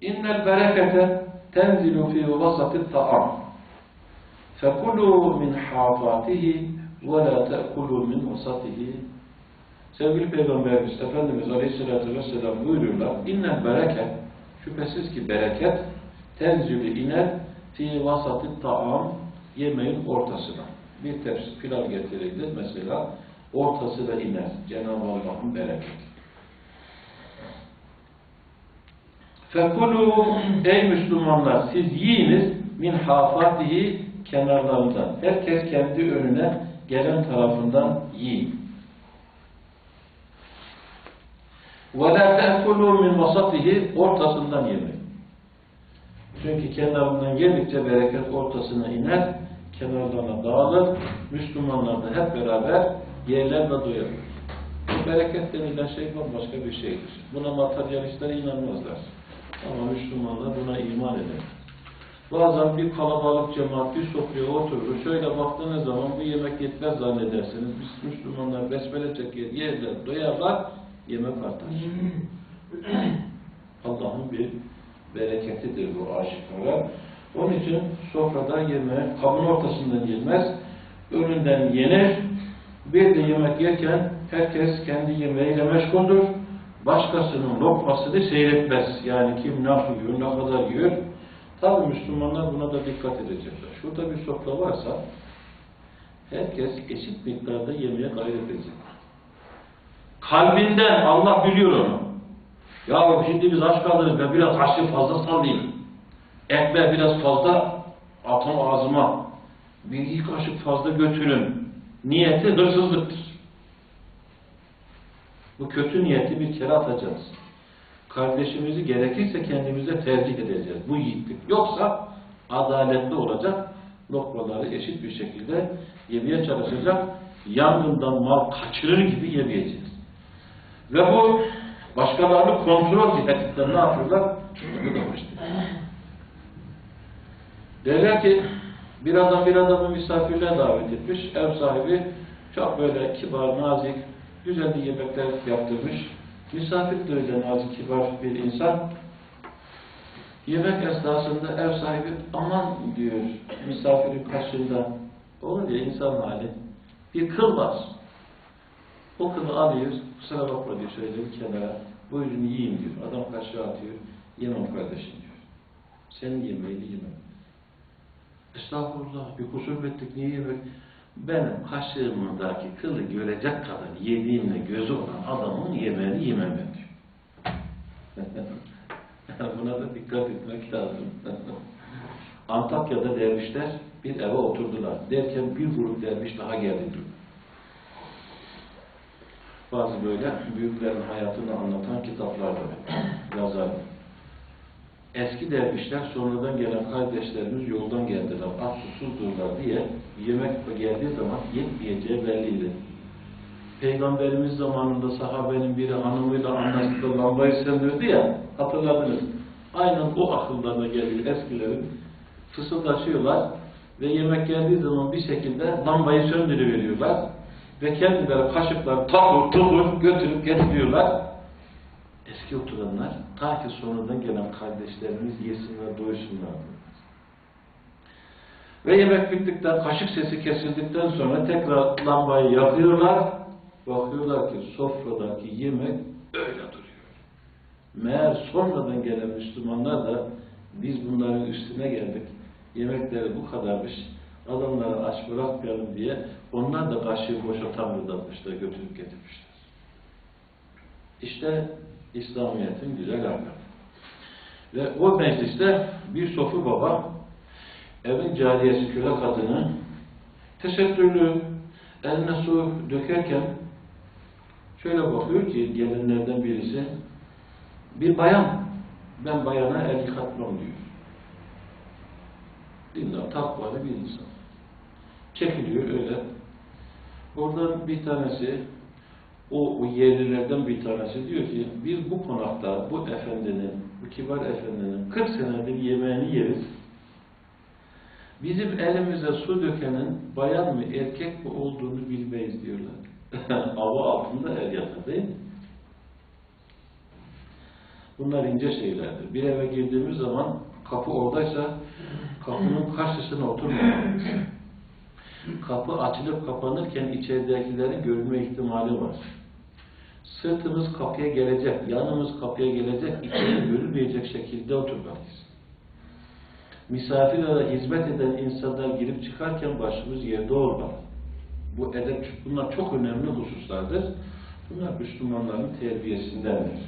İnnel berekete tenzilu fi vasatit ta'am. Fekulu min hafatihi ve la te'kulu min vasatihi. Sevgili Peygamberimiz Efendimiz Aleyhisselatü Vesselam buyuruyorlar. İnnel bereket, şüphesiz ki bereket tenzülü iner fi vasatit ta'am yemeğin ortasına. Bir tepsi pilav getirildi mesela ortasına iner. Cenab-ı Allah'ın bereketi. Fekulu ey Müslümanlar siz yiyiniz min hafatihi kenarlarından. Herkes kendi önüne gelen tarafından yiyin. Ve la te'kulu min vasatihi ortasından yemeyin. Çünkü kenarından yedikçe bereket ortasına iner, kenarlarına dağılır. Müslümanlar da hep beraber yerlerle doyar. Bu bereket denilen şey bambaşka bir şeydir. Buna materyalistler inanmazlar. Ama Müslümanlar buna iman eder. Bazen bir kalabalık cemaat bir sofraya oturur. Şöyle baktığınız zaman bu yemek yetmez zannedersiniz. Biz Müslümanlar besmele çeker, yerler, doyarlar, yemek artar. Allah'ın bir bereketidir bu aşikara. Onun için sofrada yemeği kabın ortasından yenmez, önünden yenir. Bir de yemek yerken herkes kendi yemeğiyle meşguldür. Başkasının lokmasını seyretmez. Yani kim nasıl yiyor, ne kadar yiyor. Tabi Müslümanlar buna da dikkat edecekler. Şurada bir sofra varsa herkes eşit miktarda yemeye gayret edecek. Kalbinden Allah biliyor onu. Ya şimdi biz aç kalırız ben biraz haşlı fazla sallayayım. Ekmeği biraz fazla atın ağzıma. Bir iki kaşık fazla götürün. Niyeti hırsızlıktır. Bu kötü niyeti bir kere atacağız. Kardeşimizi gerekirse kendimize tercih edeceğiz. Bu yiğitlik. Yoksa adaletli olacak. Lokmaları eşit bir şekilde yemeye çalışacak. Yangından mal kaçırır gibi yemeyeceğiz. Ve bu başkalarını kontrol cihetinden ne yapıyorlar? Derler ki bir adam bir adamı misafirliğe davet etmiş. Ev sahibi çok böyle kibar, nazik, güzel bir yemekler yaptırmış. Misafir de öyle nazik, kibar bir insan. Yemek esnasında ev sahibi aman diyor misafirin kaşığında. Olur ya insan hali. Bir kıl var. O kılı alıyor, kusura bakma diyor şöyle bir kenara. Buyurun yiyin diyor. Adam kaşığı atıyor. Yemem kardeşim diyor. Senin yemeğini yemem. Estağfurullah bir kusur ettik niye yemek? Benim kaşığımdaki kılı görecek kadar yediğimle gözü olan adamın yemeğini yemem diyor. Buna da dikkat etmek lazım. Antakya'da dervişler bir eve oturdular. Derken bir grup derviş daha geldi diyor. Bazı böyle büyüklerin hayatını anlatan kitaplar da yazar. Eski dervişler sonradan gelen kardeşlerimiz yoldan geldiler, aç susuzdurlar diye yemek geldiği zaman yetmeyeceği belliydi. Peygamberimiz zamanında sahabenin biri hanımıyla anlaştı lambayı söndürdü ya, hatırladınız. Aynen o akıllarına geliyor eskilerin. Fısıldaşıyorlar ve yemek geldiği zaman bir şekilde lambayı söndürüveriyorlar ve kendileri kaşıklar tahur tuhur götürüp getiriyorlar. Oturanlar ta ki sonradan gelen kardeşlerimiz yesinler, doysunlar. Ve yemek bittikten, kaşık sesi kesildikten sonra tekrar lambayı yakıyorlar. Bakıyorlar ki sofradaki yemek öyle duruyor. Meğer sonradan gelen Müslümanlar da biz bunların üstüne geldik. Yemekleri bu kadarmış. Adamları aç bırakmayalım diye onlar da kaşığı boşa tamırdatmışlar, götürüp getirmişler. İşte İslamiyet'in güzel ahlakı. Ve o mecliste bir sofu baba evin cariyesi köle kadını tesettürlü eline su dökerken şöyle bakıyor ki gelinlerden birisi bir bayan ben bayana el yıkatmam diyor. Dindar, takvalı bir insan. Çekiliyor öyle. Oradan bir tanesi o, o yerlilerden bir tanesi diyor ki biz bu konakta bu efendinin, bu kibar efendinin 40 senedir yemeğini yeriz. Bizim elimize su dökenin bayan mı erkek mi olduğunu bilmeyiz diyorlar. Hava altında el yatar değil mi? Bunlar ince şeylerdir. Bir eve girdiğimiz zaman kapı oradaysa kapının karşısına oturmamalıyız. Kapı açılıp kapanırken içeridekilerin görünme ihtimali var. Sırtımız kapıya gelecek, yanımız kapıya gelecek, içeri görülmeyecek şekilde oturmalıyız. Misafirlere hizmet eden insanlar girip çıkarken başımız yerde olmalı. Bu edep, bunlar çok önemli hususlardır. Bunlar Müslümanların terbiyesindendir.